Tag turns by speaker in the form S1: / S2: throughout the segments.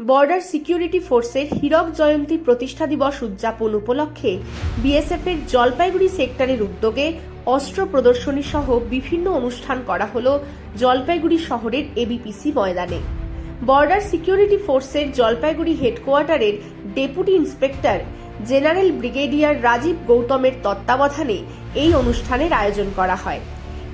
S1: Border security ফোর্সের হীরক জয়ন্তী প্রতিষ্ঠা দিবস উদযাপন উপলক্ষে বিএসএফের জলপাইগুড়ি সেক্টরের উদ্যোগে অস্ত্র প্রদর্শনী সহ বিভিন্ন অনুষ্ঠান করা হল জলপাইগুড়ি শহরের এবিপিসি ময়দানে। বর্ডার সিকিউরিটি ফোর্সের Jalpaiguri হেডকোয়ার্টারের deputy inspector general brigadier Rajiv গৌতমের তত্ত্বাবধানে এই অনুষ্ঠানের আয়োজন করা হয়।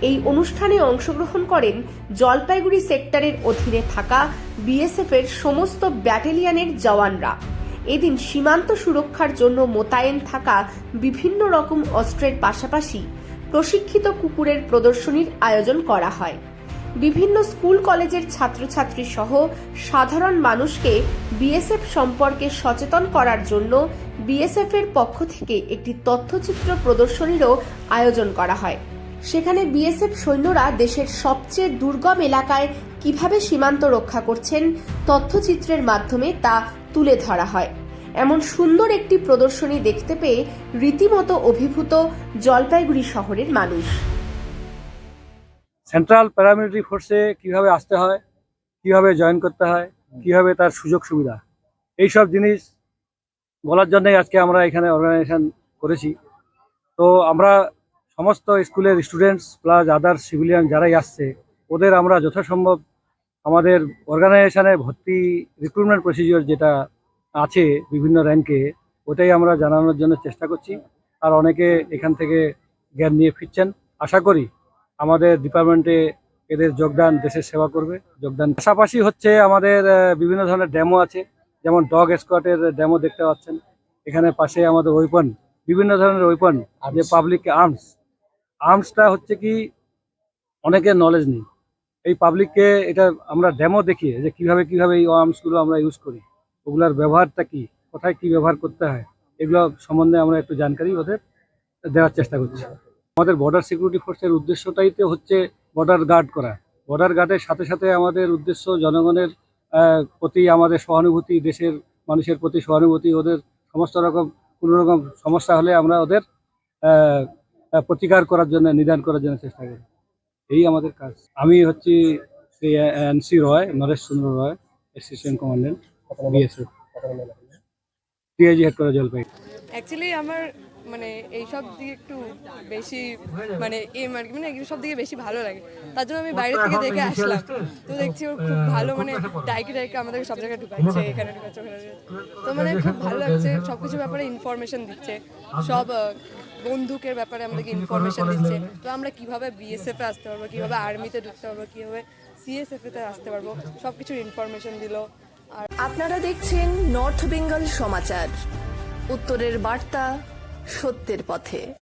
S1: এই অনুষ্ঠানে অংশগ্রহণ করেন জলপাইগুড়ি সেক্টরের অধীনে থাকা বিএসএফ এর সমস্ত ব্যাটালিয়নের জওয়ানরা। এদিন সীমান্ত সুরক্ষার জন্য মোতায়েন থাকা বিভিন্ন রকম অস্ত্রের পাশাপাশি প্রশিক্ষিত কুকুরের প্রদর্শনীর আয়োজন করা হয়। বিভিন্ন স্কুল কলেজের ছাত্রছাত্রী সহ সাধারণ মানুষকে বিএসএফ সম্পর্কে সচেতন করার জন্য বিএসএফ এর পক্ষ থেকে একটি তথ্যচিত্র প্রদর্শনীরও আয়োজন করা হয়। সেখানে বিএসএফ সৈন্যরা দেশের সবচেয়ে দুর্গম এলাকায় কীভাবে সীমান্ত রক্ষা করছেন তথ্যচিত্রের মাধ্যমে তা তুলে ধরা হয়। এমন সুন্দর একটি প্রদর্শনী দেখতে পেয়ে রীতিমতো অভিভূত জলপাইগুড়ি শহরের মানুষ।
S2: সেন্ট্রাল প্যারামিলিটারি ফোর্সে কীভাবে আসতে হয়, কীভাবে জয়েন করতে হয়, কীভাবে তার সুযোগ সুবিধা এই সব জিনিস বলার জন্যই আজকে আমরা এখানে অর্গানাইজেশন করেছি। তো আমরা সমস্ত স্কুলের স্টুডেন্টস প্লাস আদার্স সিভিলিয়ান যারাই আসছে, ওদের আমরা যথাসম্ভব আমাদের অর্গানাইজেশনে ভর্তি রিক্রুটমেন্ট প্রসিজিওর যেটা আছে বিভিন্ন র্যাঙ্কে ওটাই আমরা জানানোর জন্য চেষ্টা করছি। আর অনেকে এখান থেকে জ্ঞান নিয়ে ফিরছেন। আশা করি আমাদের ডিপার্টমেন্টে এদের যোগদান, দেশের সেবা করবে, যোগদান। পাশাপাশি হচ্ছে আমাদের বিভিন্ন ধরনের ড্যামো আছে। যেমন ডগ স্কোয়াটের ড্যামো দেখতে পাচ্ছেন। এখানে পাশে আমাদের ওয়েপন বিভিন্ন ধরনের ওয়েপন যে পাবলিক আর্মস আর্মসটা হচ্ছে কি অনেকের নলেজ নেই। এই পাবলিককে এটা আমরা ড্যামো দেখিয়ে যে কীভাবে কীভাবে এই আর্মসগুলো আমরা ইউজ করি। ওগুলার ব্যবহারটা কি? কোথায় কি ব্যবহার করতে হয়? এগুলো সম্বন্ধে আমরা একটু জানকারি ওদের দেওয়ার চেষ্টা করছি। আমাদের বর্ডার সিকিউরিটি ফোর্সের উদ্দেশ্যটাই তো হচ্ছে বর্ডার গার্ড করা। বর্ডার গার্ডের সাথে সাথে আমাদের উদ্দেশ্য জনগণের প্রতি আমাদের সহানুভূতি, দেশের মানুষের প্রতি সহানুভূতি, ওদের সমস্ত রকম, কোনো রকম সমস্যা হলে আমরা ওদের প্রতিকার করার জন্য নিদান করার জন্য চেষ্টা করি। এই আমাদের কাজ। আমি হচ্ছি Shri NC Roy Naresh Chandra Roy assistant commandant BSF TIG headquarter জলপাই
S3: অ্যাকচুয়ালি আমার মানে এইসব দিকে একটু বেশি মানে এম আর কি মানে সব দিকে বেশি ভালো লাগে। তার জন্য আমি বাইরে থেকে দেখে আসলাম। তো দেখছি ওর খুব ভালো মানে ডাইকে ডাইকে আমাদেরকে সব জায়গায় ঢুকাচ্ছে, এখানে ঢুকাচ্ছে, ওখানে। তো মানে খুব ভালো লাগছে সব কিছু ব্যাপারে ইনফরমেশন দিচ্ছে। সব বন্দুকের ব্যাপারে আমাদেরকে ইনফরমেশন দিচ্ছে। তো আমরা কীভাবে বিএসএফ আসতে পারব, কীভাবে আর্মিতে ঢুকতে পারব, কীভাবে সিএসএফ তে আসতে পারব সব কিছুর ইনফরমেশন দিলো। আর
S4: আপনারা দেখছেন নর্থ বেঙ্গল সমাচার উত্তরের বার্তা সত্যের পথে।